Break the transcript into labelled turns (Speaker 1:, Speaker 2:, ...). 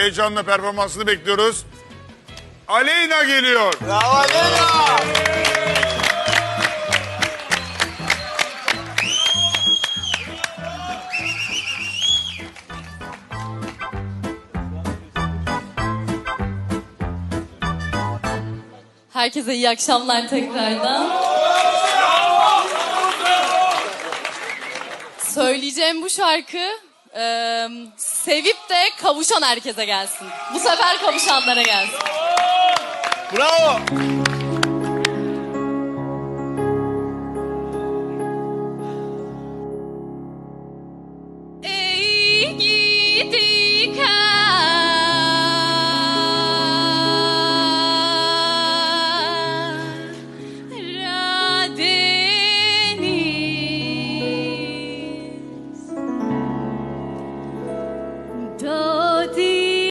Speaker 1: Heyecanla performansını bekliyoruz. Aleyna geliyor.
Speaker 2: Bravo Aleyna.
Speaker 3: Herkese iyi akşamlar tekrardan. Söyleyeceğim bu şarkı e, sevip de kavuşan herkese gelsin. Bu sefer kavuşanlara gelsin.
Speaker 2: Bravo. Don't